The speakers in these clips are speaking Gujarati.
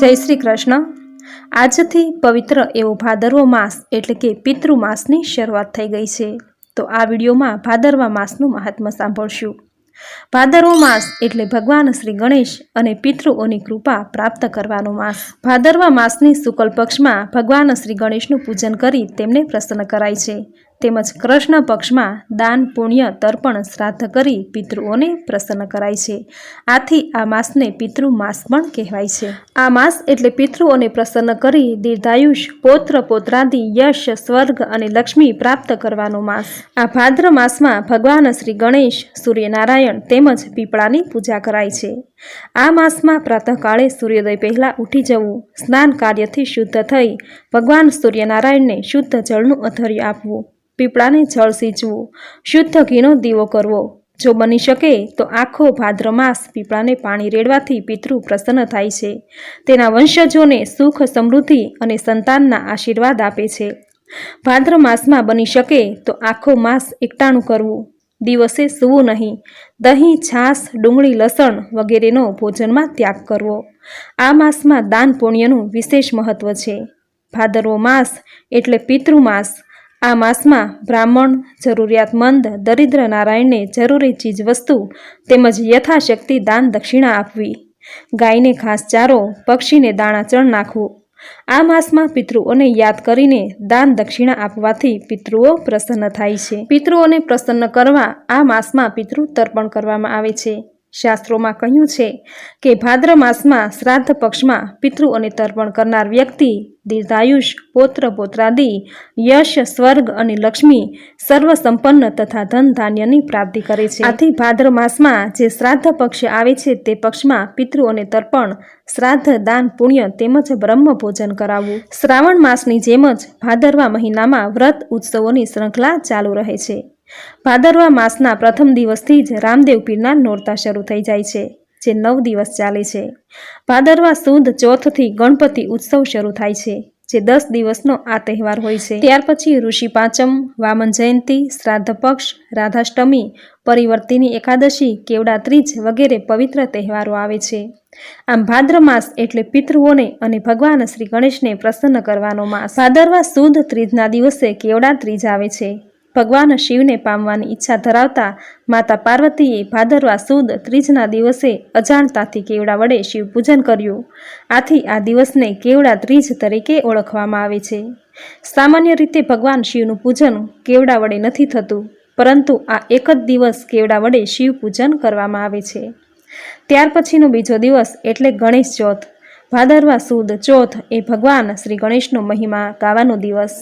જય શ્રી કૃષ્ણ. આજથી પવિત્ર એવો ભાદરવો માસ એટલે કે પિતૃ માસની શરૂઆત થઈ ગઈ છે. તો આ વિડીયોમાં ભાદરવા માસનું મહાત્મ્ય સાંભળશું. ભાદરવો માસ એટલે ભગવાન શ્રી ગણેશ અને પિતૃઓની કૃપા પ્રાપ્ત કરવાનો માસ. ભાદરવા માસની શુક્લ પક્ષમાં ભગવાન શ્રી ગણેશનું પૂજન કરી તેમને પ્રસન્ન કરાય છે. તેમજ કૃષ્ણ પક્ષમાં દાન, પુણ્ય, તર્પણ, શ્રાદ્ધ કરી પિતૃઓને પ્રસન્ન કરાય છે. આથી આ માસને પિતૃ માસ પણ કહેવાય છે. આ માસ એટલે પિતૃઓને પ્રસન્ન કરી દીર્ઘાયુષ, પૌત્ર પોત્રાદિ, યશ, સ્વર્ગ અને લક્ષ્મી પ્રાપ્ત કરવાનો માસ. આ ભાદ્ર માસમાં ભગવાન શ્રી ગણેશ, સૂર્યનારાયણ તેમજ પીપળાની પૂજા કરાય છે. આ માસમાં પ્રાતઃકાળે સૂર્યોદય પહેલાં ઉઠી જવું, સ્નાન કાર્યથી શુદ્ધ થઈ, ભગવાન સૂર્યનારાયણને શુદ્ધ જળનું અધર્ય આપવું, પીપળાને જળ સિંચવું, શુદ્ધ ઘીનો દીવો કરવો. જો બની શકે તો આખો ભાદ્ર માસ પીપળાને પાણી રેડવાથી પિતૃ પ્રસન્ન થાય છે. તેના વંશજોને સુખ, સમૃદ્ધિ અને સંતાનના આશીર્વાદ આપે છે. ભાદ્ર માસમાં બની શકે તો આખો માસ એકટાણું કરવું. દિવસે સૂવું નહીં. દહીં, છાશ, ડુંગળી, લસણ વગેરેનો ભોજનમાં ત્યાગ કરવો. આ માસમાં દાન પુણ્યનું વિશેષ મહત્વ છે. ભાદરવો માસ એટલે પિતૃ માસ. આ માસમાં બ્રાહ્મણ, જરૂરિયાતમંદ, દરિદ્ર નારાયણને જરૂરી ચીજવસ્તુ તેમજ યથાશક્તિ દાન દક્ષિણા આપવી. ગાયને ઘાસચારો, પક્ષીને દાણા ચણ નાખવું. આ માસમાં પિતૃઓને યાદ કરીને દાન દક્ષિણા આપવાથી પિતૃઓ પ્રસન્ન થાય છે. પિતૃઓને પ્રસન્ન કરવા આ માસમાં પિતૃ તર્પણ કરવામાં આવે છે. શાસ્ત્રોમાં કહ્યું છે કે ભાદ્ર માસમાં શ્રાદ્ધ પક્ષમાં પિતૃઓને તર્પણ કરનાર વ્યક્તિ, દીર્ઘાયુષ, પૌત્ર, પૌત્રાદિ, યશ, સ્વર્ગ અને લક્ષ્મી સર્વ સંપન્ન તથા ધન ધાન્યની પ્રાપ્તિ કરે છે. આથી ભાદ્ર માસમાં જે શ્રાદ્ધ પક્ષ આવે છે તે પક્ષમાં પિતૃ અને તર્પણ, શ્રાદ્ધ, દાન, પુણ્ય તેમજ બ્રહ્મ ભોજન કરાવવું. શ્રાવણ માસની જેમ જ ભાદરવા મહિનામાં વ્રત ઉત્સવોની શ્રૃંખલા ચાલુ રહે છે. ભાદરવા માસના પ્રથમ દિવસથી જ રામદેવ પીરના નોરતા શરૂ થઈ જાય છે, જે નવ દિવસ ચાલે છે. ભાદરવા સુદ ચોથથી ગણપતિ ઉત્સવ શરૂ થાય છે, જે દસ દિવસનો આ તહેવાર હોય છે. ત્યાર પછી ઋષિ પાંચમ, વામન જયંતી, શ્રાદ્ધ પક્ષ, રાધાષ્ટમી, પરિવર્તિની એકાદશી કેવડા ત્રીજ વગેરે પવિત્ર તહેવારો આવે છે. આમ ભાદ્ર માસ એટલે પિતૃઓને અને ભગવાન શ્રી ગણેશને પ્રસન્ન કરવાનો માસ. ભાદરવા સુદ ત્રીજના દિવસે કેવડા ત્રીજ આવે છે ભગવાન શિવને પામવાની ઈચ્છા ધરાવતા માતા પાર્વતીએ ભાદરવા સુદ ત્રીજના દિવસે અજાણતાથી કેવડા વડે શિવ પૂજન કર્યું. આથી આ દિવસને કેવડા ત્રીજ તરીકે ઓળખવામાં આવે છે. સામાન્ય રીતે ભગવાન શિવનું પૂજન કેવડા વડે નથી થતું, પરંતુ આ એક જ દિવસ કેવડા વડે શિવ પૂજન કરવામાં આવે છે. ત્યાર પછીનો બીજો દિવસ એટલે ગણેશ ચોથ. ભાદરવા સુદ ચોથ એ ભગવાન શ્રી ગણેશનો મહિમા ગાવાનો દિવસ.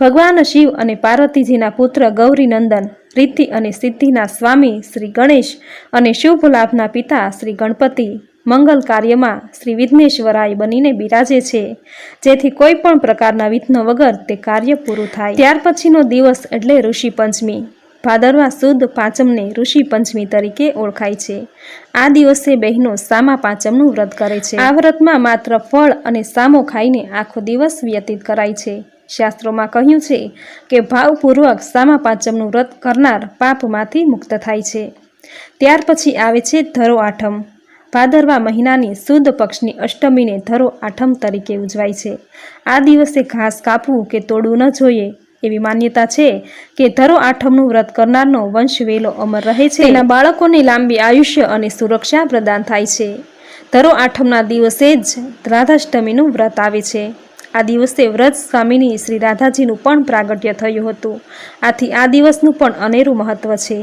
ભગવાન શિવ અને પાર્વતીજીના પુત્ર ગૌરીનંદન, રીતિ અને સિદ્ધિના સ્વામી શ્રી ગણેશ અને શુભલાભના પિતા શ્રી ગણપતિ મંગલ કાર્યમાં શ્રી વિઘ્નેશ્વરાય બનીને બિરાજે છે. જેથી કોઈ પણ પ્રકારના વિઘ્ન વગર તે કાર્ય પૂરું થાય. ત્યાર પછીનો દિવસ એટલે ઋષિ પંચમી. ભાદરવા સુદ પાંચમને ઋષિ પંચમી તરીકે ઓળખાય છે. આ દિવસે બહેનો સામા પાંચમનું વ્રત કરે છે. આ વ્રતમાં માત્ર ફળ અને સામો ખાઈને આખો દિવસ વ્યતીત કરાય છે. શાસ્ત્રોમાં કહ્યું છે કે ભાવપૂર્વક સામા પાંચમનું વ્રત કરનાર પાપમાંથી મુક્ત થાય છે. ત્યાર પછી આવે છે ધરો આઠમ. ભાદરવા મહિનાની સુદ પક્ષની અષ્ટમીને ધરો આઠમ તરીકે ઉજવાય છે. આ દિવસે ઘાસ કાપવું કે તોડવું ન જોઈએ એવી માન્યતા છે કે ધરો આઠમનું વ્રત કરનારનો વંશ વેલો અમર રહે છે. તેના બાળકોને લાંબી આયુષ્ય અને સુરક્ષા પ્રદાન થાય છે. ધરો આઠમના દિવસે જ રાધાષ્ટમીનું વ્રત આવે છે. આ દિવસે વ્રત સ્વામીની શ્રી રાધાજીનું પણ પ્રાગટ્ય થયું હતું. આથી આ દિવસનું પણ અનેરું મહત્વ છે.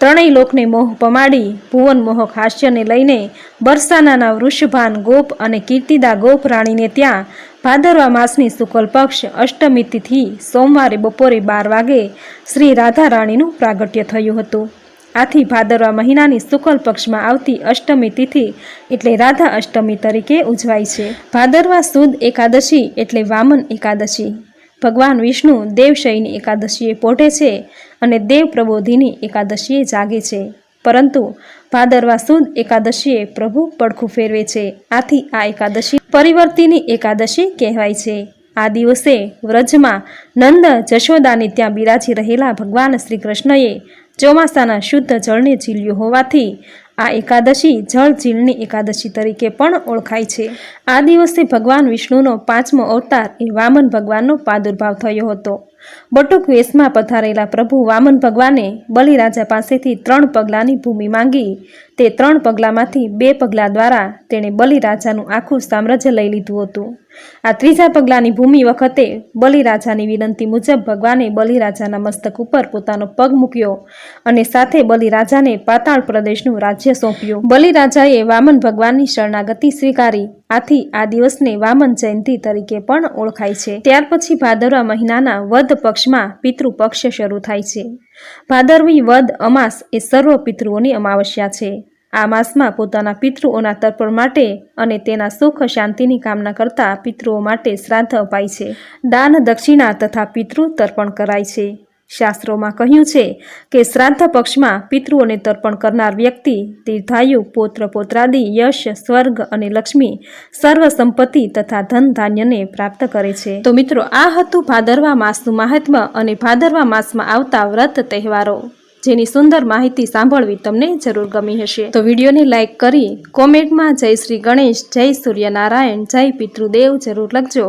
ત્રણેય લોકને મોહ પમાડી, ભુવન મોહક હાસ્યને લઈને બરસાનાના વૃષભાન ગોપ અને કીર્તિદા ગોપ રાણીને ત્યાં ભાદરવા માસની શુક્લ પક્ષ અષ્ટમી સોમવારે બપોરે બાર વાગે શ્રી રાધા રાણીનું પ્રાગટ્ય થયું હતું. આથી ભાદરવા મહિનાની શુક્લ પક્ષમાં આવતી અષ્ટમી તિથિ એટલે રાધા અષ્ટમી તરીકે ઉજવાય છે. ભાદરવા સુદ એકાદશી એટલે વામન એકાદશી. ભગવાન વિષ્ણુ દેવશયની એકાદશીએ પોઢે છે અને દેવ પ્રબોધિની એકાદશીએ જાગે છે. પરંતુ ભાદરવા સુદ એકાદશીએ પ્રભુ પડખું ફેરવે છે. આથી આ એકાદશી પરિવર્તિની એકાદશી કહેવાય છે. આ દિવસે વ્રજમાં નંદ જશોદાની ત્યાં બિરાજી રહેલા ભગવાન શ્રી કૃષ્ણએ ચોમાસાના શુદ્ધ જળને ઝીલ્યું હોવાથી આ એકાદશી જળ ઝીલની એકાદશી તરીકે પણ ઓળખાય છે. આ દિવસે ભગવાન વિષ્ણુનો પાંચમો અવતાર એ વામન ભગવાનનો પ્રાદુર્ભાવ થયો હતો. બટુક વેશમાં પધારેલા પ્રભુ વામન ભગવાને બલિરાજા પાસેથી ત્રણ પગલાંની ભૂમિ માંગી. તે ત્રણ પગલાંમાંથી બે પગલાં દ્વારા તેણે બલિરાજાનું આખું સામ્રાજ્ય લઈ લીધું હતું. આ ત્રીજા પગલાંની ભૂમિ વખતે બલિરાજાની વિનંતી મુજબ ભગવાને બલિરાજાના મસ્તક ઉપર પોતાનો પગ મૂક્યો અને સાથે બલિરાજાને પાતાળ પ્રદેશનું રાજ્ય સોંપ્યું. બલિરાજાએ વામન ભગવાનની શરણાગતિ સ્વીકારી. આથી આ દિવસને વામન જયંતિ તરીકે પણ ઓળખાય છે. ત્યાર પછી ભાદરવા મહિનાના વદ પક્ષમાં પિતૃ પક્ષ શરૂ થાય છે. ભાદરવી વદ અમાસ એ સર્વ પિતૃઓની અમાવસ્યા છે. આ માસમાં પોતાના પિતૃઓના તર્પણ માટે અને તેના સુખ શાંતિની કામના કરતા પિતૃઓ માટે શ્રાદ્ધ અપાય છે. દાન દક્ષિણા તથા પિતૃ તર્પણ કરાય છે. શાસ્ત્રોમાં કહ્યું છે કે શ્રાદ્ધ પક્ષમાં પિતૃઓને તર્પણ કરનાર વ્યક્તિ તીર્થાયુ પોત્ર, પોત્રાદિ, યશ, સ્વર્ગ અને લક્ષ્મી સર્વ સંપત્તિ તથા ધન ધાન્યને પ્રાપ્ત કરે છે. તો મિત્રો, આ હતું ભાદરવા માસનું મહાત્મ્ય અને ભાદરવા માસમાં આવતા વ્રત તહેવારો, જેની સુંદર માહિતી સાંભળવી તમને જરૂર ગમી હશે. તો વિડીયોને લાઇક કરી, કોમેન્ટમાં જય શ્રી ગણેશ, જય સૂર્યનારાયણ, જય પિતૃદેવ જરૂર લખજો.